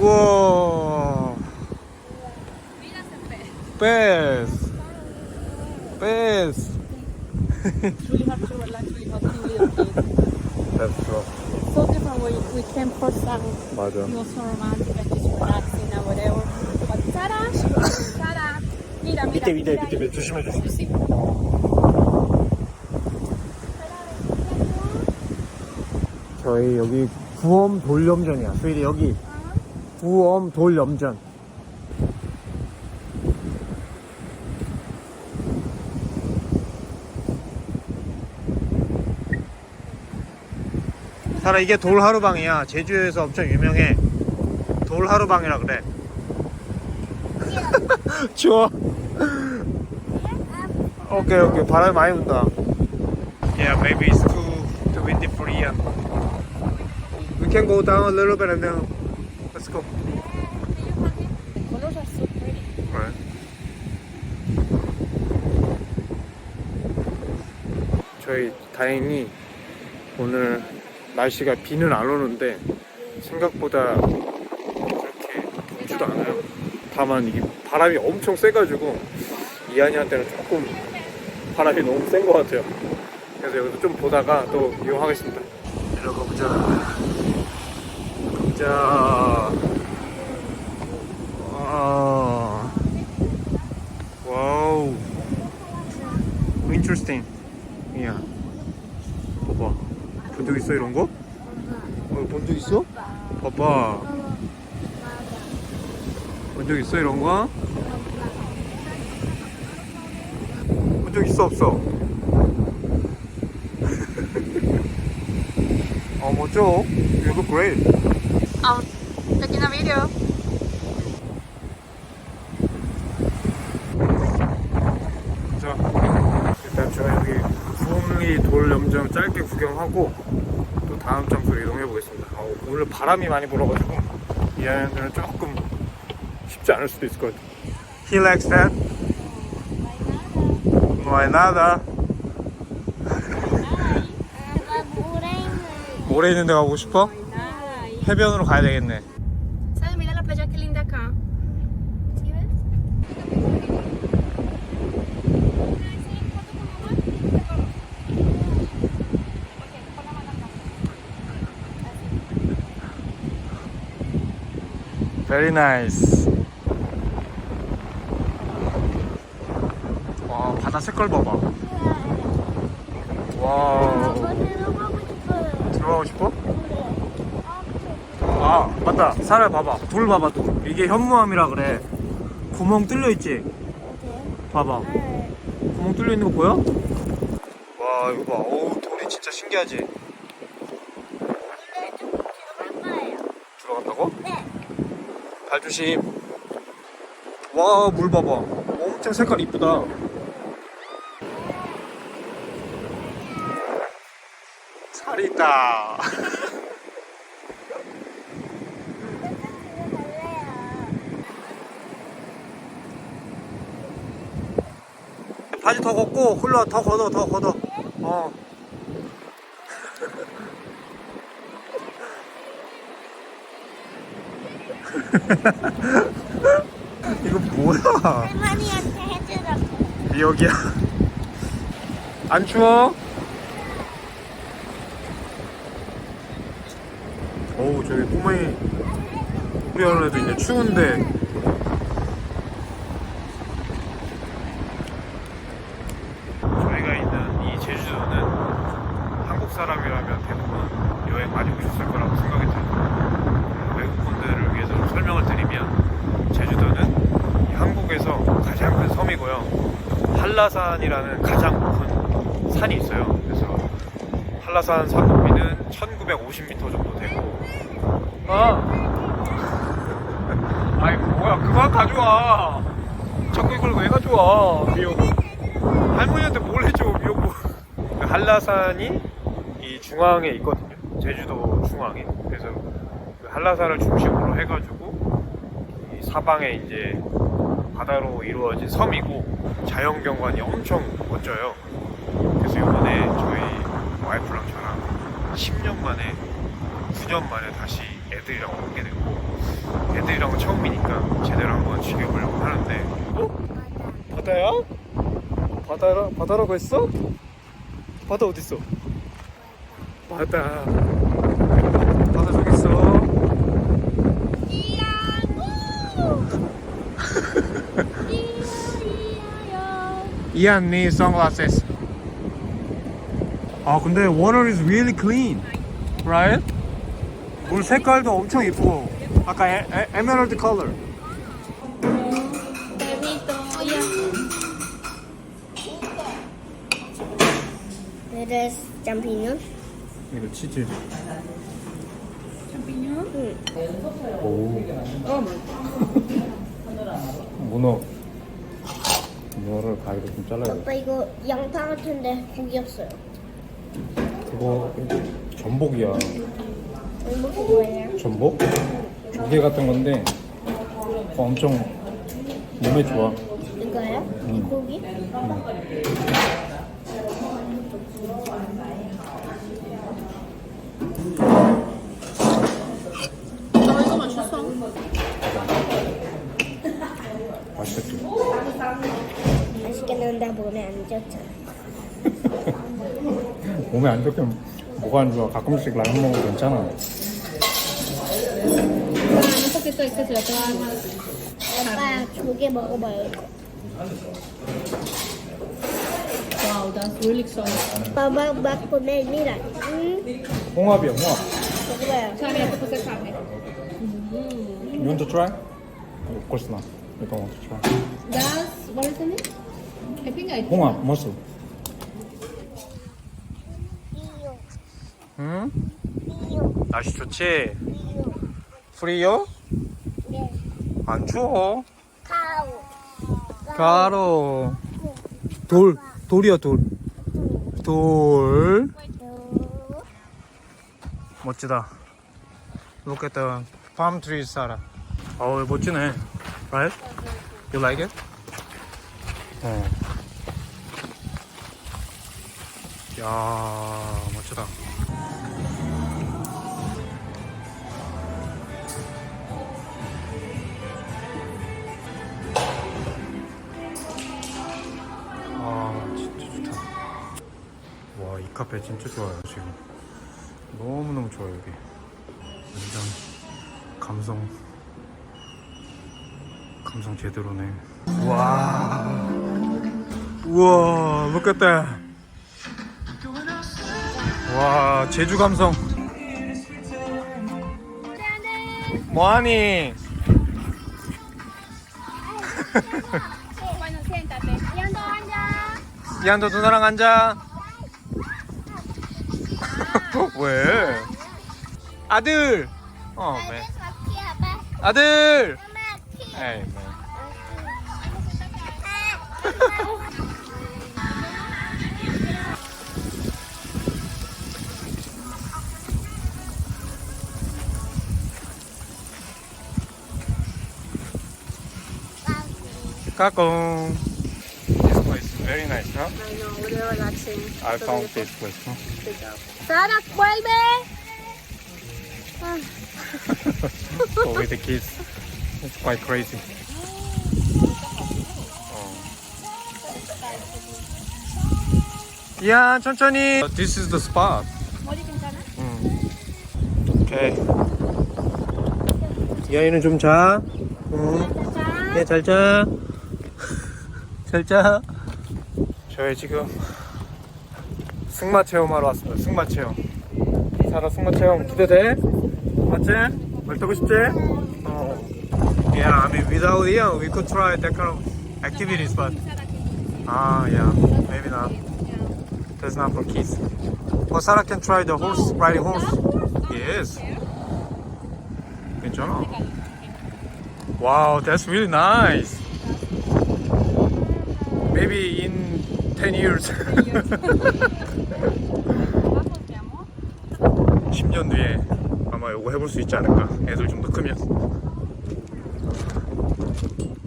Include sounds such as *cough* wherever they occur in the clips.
우와. Mira ese pez. Pez. Pez. It's really hard to relax with hot little kids. That's true. So different when we came first time. 맞아. It was so romantic and just relaxing and whatever. But Sarah, Sarah, mira, mira. 밑에 밑에 mira 밑에 ahí. 조심해 조심. You see? 저희 여기 구엄 돌염전이야. 수일이 여기 구엄 돌염전. 사라 이게 돌하루방이야. 제주에서 엄청 유명해. 돌하루방이라 그래. 추워. 오케이 오케이 바람이 많이 분다. Yeah, maybe it's too too windy for here. We can go down a little bit and then let's go. The colors are so pretty. Right. 저희 다행히 오늘 날씨가 비는 안 오는데 생각보다 그렇게 덥지도 않아요. 다만 이게 바람이 엄청 세가지고 이한이한테는 조금 바람이 너무 센 것 같아요. 그래서 여기서 좀 보다가 또 이용하겠습니다. 이러고 보자. 보자. 아. 와우. Interesting. 이야. 봐봐. 있어 이런 거? 어, 본 적 있어? 봐봐. 본 적 있어 이런 거? 본 적 있어 없어? *laughs* 어 멋져. You look great. I'm taking a video. 자, 일단 저 여기 구음리 돌염정 짧게 구경하고 또 다음 장소로 이동해 보겠습니다. 아, 오늘 바람이 많이 불어가지고 이 아이들은 조금 쉽지 않을 수도 있을 것 같아요. He likes that. Hay nada. 모래 있는 데 가고 싶어? 해변으로 가야 되겠네. Very nice. 와, 바다 색깔 봐봐. 와, 들어가고 싶어? 아, 맞다. 살을 봐봐. 돌 봐봐, 돌. 이게 현무암이라 그래. 구멍 뚫려 있지? 봐봐. 구멍 뚫려 있는 거 보여? 와, 이거 봐. 어우, 돌이 진짜 신기하지? 들어간다고? 발 조심. 와, 물 봐봐. 엄청 색깔 이쁘다. 살이 있다. *laughs* 바지 더 걷고, 흘러, 더 걷어, 더 걷어. 어. *laughs* 이거 뭐야? 할머니한테 해주라고. 미역이야. 안 추워? 어우, 저기 꼬마이 우리 애도 있네. 추운데. 저희가 있는 이 제주도는 한국 사람이라면 대부분 여행 많이 오셨을 거라고 생각이 들고 외국분들을 위해서 좀 설명을 드리면 제주도는 이 한국에서 가장 큰 섬이고요. 한라산이라는 가장 큰 산이 있어요. 그래서 한라산 산 높이는 1950m 정도 되고. 아! *laughs* 아이 뭐야 그만 가져와. 자꾸 이걸 왜 가져와? 미역을 할머니한테 뭘 해줘 미역국 그 한라산이 이 중앙에 있거든요. 제주도 중앙에. 그래서 그 한라산을 중심으로 해가지고 이 사방에 이제 바다로 이루어진 섬이고 자연 경관이 엄청 멋져요 그래서 이번에 저희 와이프랑 저랑 10년 만에 9년 만에 다시 애들이랑 오게 됐고 애들이랑은 처음이니까 제대로 한번 즐겨보려고 하는데 바다야? 바다라, 바다라고 했어? 바다 어딨어? 바다 저기 있어 이야, 우! 이야, 이야요. Ian needs sunglasses. 아 근데 water is really clean, right? 물 색깔도 엄청 이쁘고 아까 에, 에, emerald color. Perrito, ya. ¿Eres champiñón? 이거 치즈. champiñón. 오. Oh, 문어. 문어를 가위로 좀 잘라야 돼. 아빠 이거 양파 같은데 고기 없어요. 그거 전복이야. 얼마나 좋아해요? 전복? 조개 같은 건데 그거 엄청 몸에 좋아. 이거요? 이 고기? 맛있겠는데 몸에 안 좋잖아. 몸에 안 좋게 뭐가 안 좋아? 가끔씩 라면 먹어도 괜찮아. Va a dar más. 아빠 조개 먹어봐요. 이거. That's really exciting. 아빠 막, 막 보내 미라. 응? 홍합이야, 홍합. 먹어봐요. Te puse carne. You want to try? Of course not. You don't want to try. That's, what is the name? Think I 홍합. 이요, 응? 날씨 좋지? 프리요? 네. 안 추워. 카우. 가로. 돌, 돌이야, 돌. 돌. 또. 멋지다. Look at the palm trees, 사라. 어우, 멋지네. Right? You like it? 어. 야, 멋지다. 아, 진짜 좋다. 와, 이 카페 진짜 좋아요, 지금. 너무너무 좋아요 여기 완전 감성 감성 제대로네 와 우와 look at that 와 제주 감성 뭐하니. 이한도 누나랑 앉아 *laughs* 왜 아들 어 왜? 아들. 에이 뭐. *laughs* 까꿍 This place is very nice, huh? I know, we're relaxing. I found this place, huh? Sara, vuelve. So with the kids, it's quite crazy. 어. 야, 천천히. This is the spot. 머리 괜찮아? 응. 오케이. 이 아이는 좀 자. 응. 네, 잘 자. 잘 자. 저희 지금 승마 체험하러 왔습니다. 승마 체험. 사라 승마 체험 기대돼? 맞지? 말 타고 싶지? 어. Yeah, I mean without Ian, we could try that kind of activities, but ah, yeah, maybe not. That's not for kids. But Sarah can try the horse riding horse. Yes. 괜찮아. Wow, that's really nice. Maybe in 10 years. *laughs* 10년 뒤에 아마 이거 해볼 수 있지 않을까. 애들 좀 더 크면.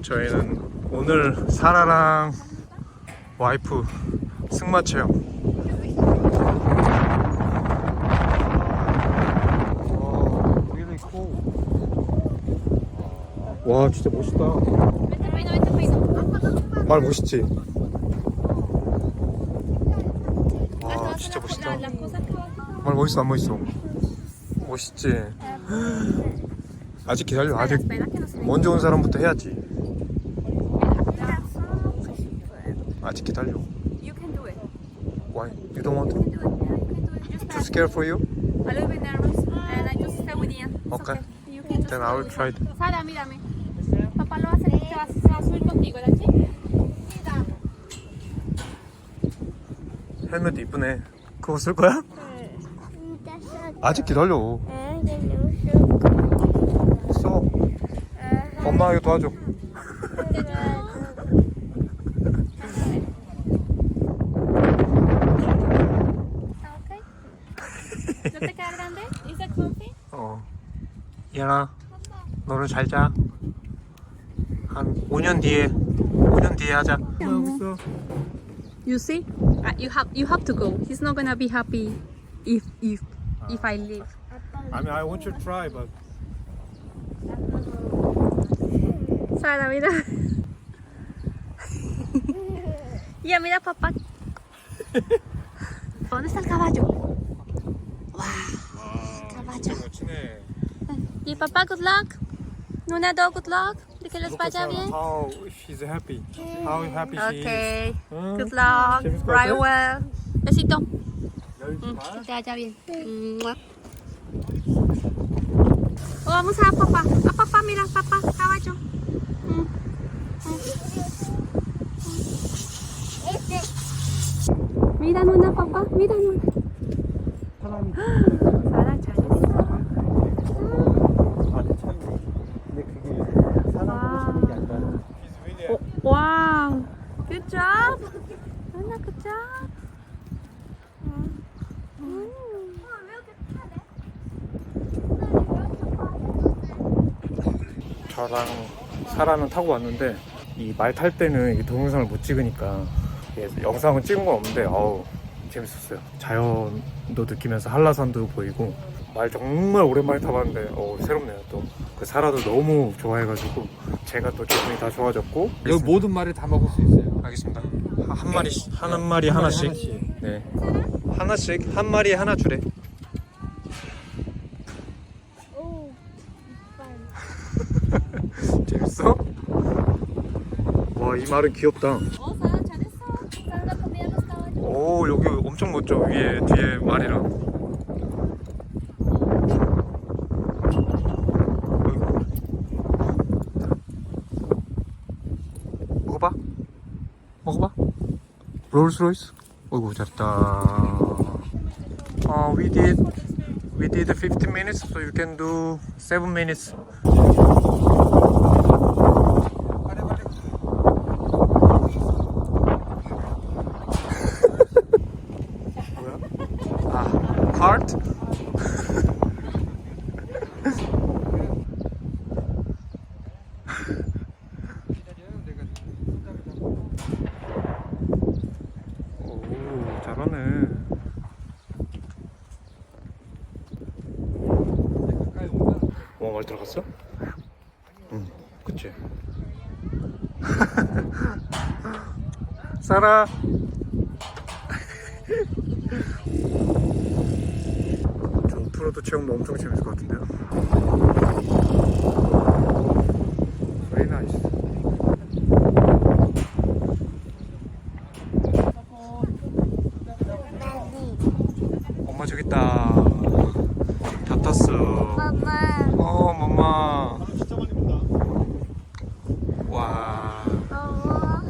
저희는 오늘 사라랑 와이프 승마 체험. 와 진짜 멋있다. 말 멋있지. 와 진짜 멋있다. Las cosas que vas 말 멋있어 안 멋있어? 멋있지. 아직 기다려 아직 먼저 온 사람부터 해야지. 아직 기다려. You can do it. Why? You don't want to? You can do it. You. Just Too scared for you? a little bit nervous. And I just stay with. It's Okay. You can just Then I will try. it. Sara, mírame. Papá lo va a hacer. Se va, a subir contigo, ¿verdad, sí? 헬멧 이쁘네. 그거 쓸 거야? 아직 기다려. 써. 엄마 이거 도와줘. 어. 이현아, 너는 잘 자. 한 5년 뒤에, 5년 뒤에 하자. You see? Uh, you have you have to go. He's not gonna be happy if if if I leave. I mean, I want you to try, but. Sorry, mira. ya, mira, papá. ¿Dónde está el caballo? ¡Wow! caballo. Y papá, good luck. Nuna, do good luck. De que les vaya bien. How she's happy. How happy okay. she is. Okay. Good luck. Right well. Besito. Mm, te vaya bien. Oh, vamos a papá. A papá, mira, papá, caballo. Mm. Mm. Una papá, miran una. 저랑 사라는 타고 왔는데 이 말 탈 때는 이 동영상을 못 찍으니까 예, 영상은 찍은 건 없는데 어우 재밌었어요. 자연도 느끼면서 한라산도 보이고 말 정말 오랜만에 타봤는데 어 새롭네요 또. 그 사라도 너무 좋아해가지고 제가 또 기분이 다 좋아졌고 여기 모든 말을 다 먹을 수 있어요. 알겠습니다. 한, 한 마리 한, 한 마리 하나씩. 하나씩. 네. 하나씩 한 마리에 하나 주래. 재밌어? 와 이 말은 귀엽다. Oh, 잘했어. 오 여기 엄청 멋져 위에 뒤에 말이랑. 어이구. 먹어봐. 먹어봐. 롤스로이스. 어이구 잘했다. 어, we did we did 15 minutes, so you can do 7 minutes. 아, heart? 오, 잘하네. 가까이 오면 어, 말 들어갔어? 응, 그치. 사라. 저 오프로드 체험도 엄청 재밌을 것 같은데요. Very nice. 엄마 저기 있다. 다 탔어. Mamá. 어, 엄마. 와, Mamá.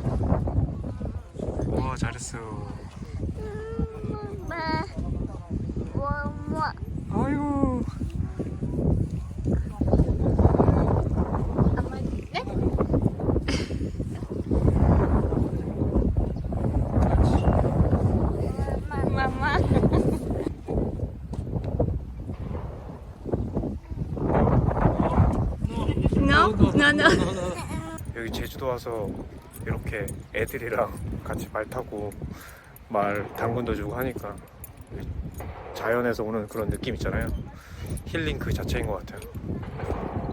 와 잘했어. Mamá. Mamá. 아이고. Mamá. No. *laughs* 여기 제주도 와서 이렇게 애들이랑 같이 말 타고 말 당근도 주고 하니까 자연에서 오는 그런 느낌 있잖아요. 힐링 그 자체인 것 같아요.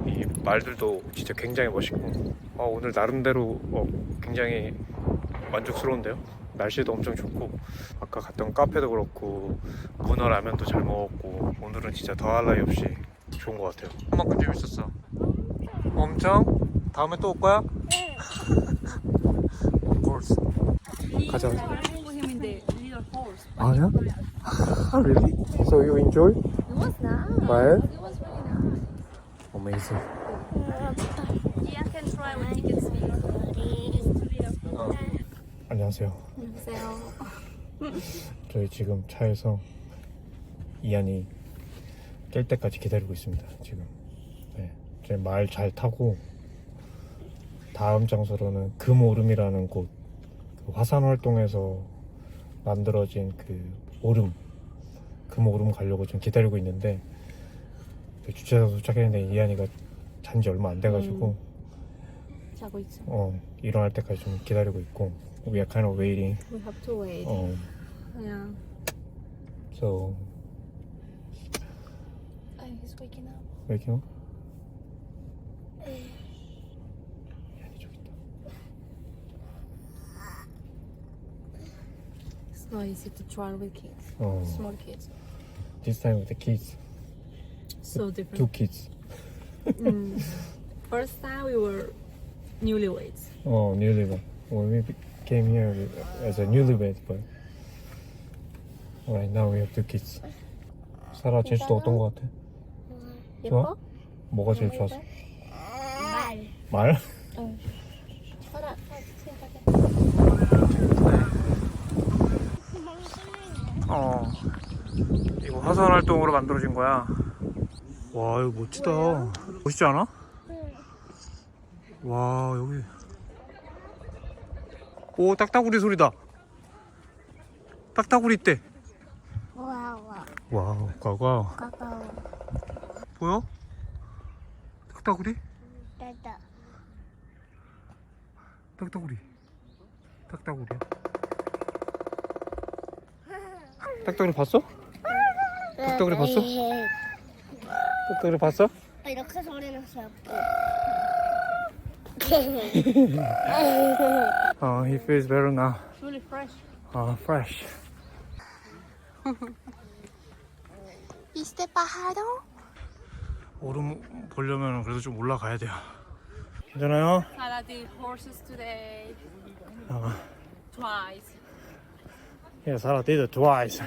이 말들도 진짜 굉장히 멋있고 아, 오늘 나름대로 어, 굉장히 만족스러운데요. 날씨도 엄청 좋고 아까 갔던 카페도 그렇고 문어 라면도 잘 먹었고 오늘은 진짜 더할 나위 없이 좋은 것 같아요. 그만큼 재밌었어. 엄청? 다음에 또 올 거야? of course. 가자. 아, 야? really? So you enjoy? It was nice. Well, It was very nice. amazing. Ian can try when he gets me. 안녕하세요. 안녕하세요. 저희 지금 차에서 이안이 깰 때까지 기다리고 있습니다. 지금. 네. 저희 말잘 타고 다음 장소로는 금오름이라는 곳, 그 화산 활동에서 만들어진 그 오름, 금오름 가려고 지금 기다리고 있는데 그 주차장 도착했는데 이안이가 잔 지 얼마 안 돼가지고 자고 있어. 어, 일어날 때까지 좀 기다리고 있고 we are kind of waiting. We have to wait. 어, Yeah. so Oh, he's waking up. waking up. 이안이 저기 있다. It's not easy to try with kids. 어, Small kids. this time with the kids, So two different. kids. Mm. First time we were newlyweds. 어, newlywed. When we came here as a newlywed, but right now we have two kids. 사라 제주도 어떤 거 같아? 좋아? 뭐가 제일 좋았어? 말. 어. 이거 화산 활동으로 만들어진 거야. 와, 이거 멋지다. 멋있지 않아? 와, 여기. 오, 딱따구리 소리다. 딱따구리 있대. 와우. 와우. 와우, 가가. 가까워. 보여? 딱따구리? 됐다. 딱따구리. 딱따구리야. 딱따구리 봤어? 딱따구리 봤어? 딱따구리 봤어? 이렇게 소리 났어요. *laughs* 어, he feels better now. It's really fresh. 아, fresh. ¿Viste pájaro? 오름 보려면 그래도 좀 올라가야 돼요. 괜찮아요? Sarah did horses today 아, twice. Sarah did it twice.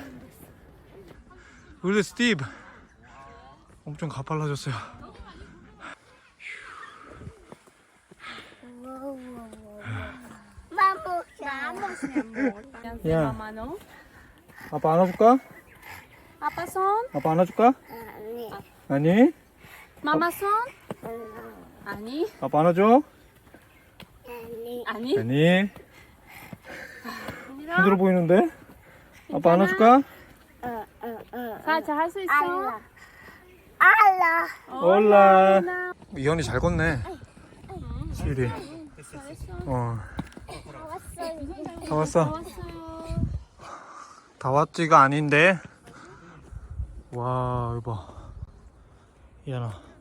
Really steep. 엄청 가팔라졌어요. Vamos. Vamos, amor. Yeah. Mama, no? 아빠 안아줄까? Papa son? 아빠 안아줄까? 아니. 아니? Mama son? 아니. 아빠 안아줘? 아니. 아니. 아니. 힘들어 보이는데? 아빠 안아줄까? 어, 어, 어. 자, 잘할수 있어. 알라. 알라. 올라. 이현이 잘 걷네. 수일이. 어, 왔어. 다 왔어. 다 왔지가 아닌데. 와, 이거 봐. 이현아.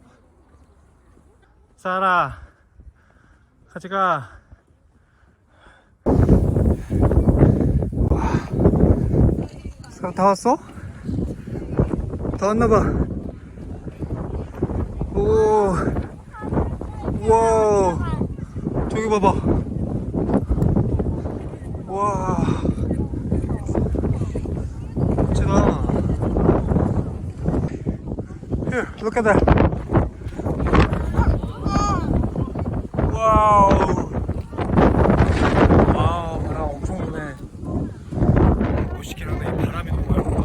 사라. 같이 가. 와. 사라 다 왔어? 다 왔나봐. 오. 와. 저기 봐봐. 와. 멋지다. Here, look at that. 와우. 와우, 바람 엄청 부네. 멋있긴 한데 이 바람이 너무 얇아.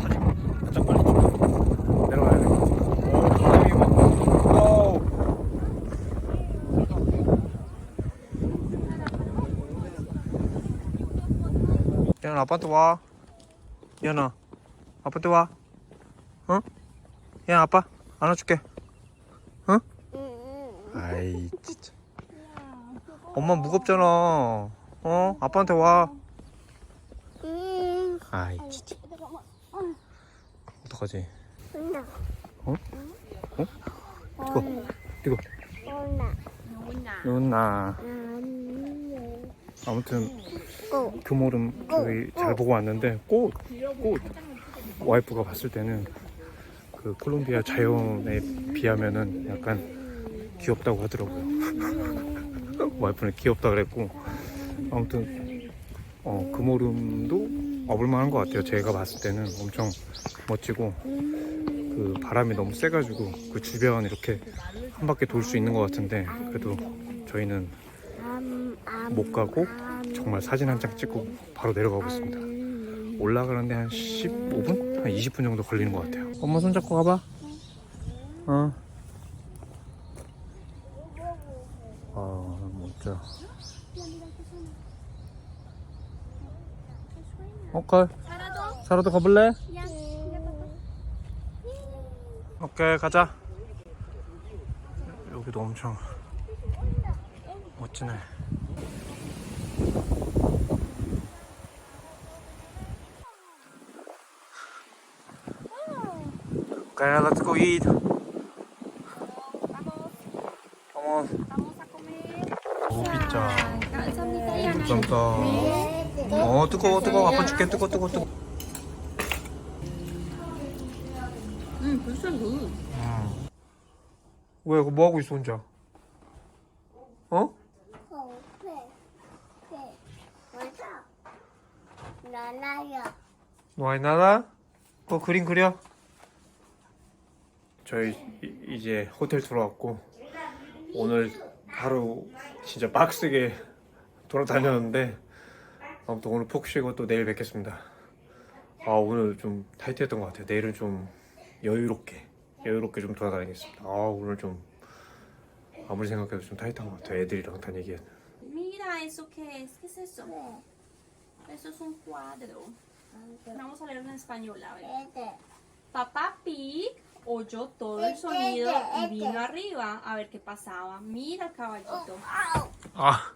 사진 한장 빨리 찍어. 내려가야 돼. 오, 바람이 막. 와우. 연아 아빠한테 와. 연아 아빠한테 와. 어? 야 아빠 안아줄게. 어? 아이 진짜. 엄마 무겁잖아. 어? 아빠한테 와. 음. 아이 진짜. 어떡하지? 어? 어? 뜨거. 뜨거. 누나. 누나. 아니. 아무튼 고. 규모름 저희 잘 보고 왔는데 꽃, 꽃 와이프가 봤을 때는 그 콜롬비아 자연에 비하면은 약간 귀엽다고 하더라고요. *laughs* 와이프는 귀엽다 그랬고 아무튼 어 금오름도 와볼만한 것 같아요. 제가 봤을 때는 엄청 멋지고 그 바람이 너무 세가지고 그 주변 이렇게 한 바퀴 돌 수 있는 것 같은데 그래도 저희는 못 가고 암, 정말 사진 한 장 찍고 바로 내려가 보겠습니다. 암. 올라가는데 한 15분? 한 20분 정도 걸리는 것 같아요. 엄마 손 잡고 가봐. 어. 아, 멋져. 어, 가. 사라도 가볼래? 오케이, 가자. 여기도 엄청 멋지네. Okay, let's go eat. Vamos. 오, 피자. 감사합니다. 어, 뜨거워, 뜨거워. 아빠 줄게. 뜨거워, 뜨거워, 뜨거워. 음, 벌써 그. 음. 왜, 뭐 하고 있어, 혼자? 어? 맞아. 나나야. 너아이 나라? 그 그림 그려? 저희 이- 이제 호텔 들어왔고 오늘 하루 진짜 빡세게 돌아다녔는데 아무튼 오늘 푹 쉬고 또 내일 뵙겠습니다. 아 오늘 좀 타이트했던 것 같아요. 내일은 좀 여유롭게 여유롭게 좀 돌아다니겠습니다. 아 오늘 좀 아무리 생각해도 좀 타이트한 것 같아요. 애들이랑 다니기에는. Mira, ¿eso qué es? ¿Qué es eso? Eso es un cuadro. Vamos a leerlo en español, a ver. Papá Pig oyó todo el sonido y vino arriba a ver qué pasaba. Mira caballito. 아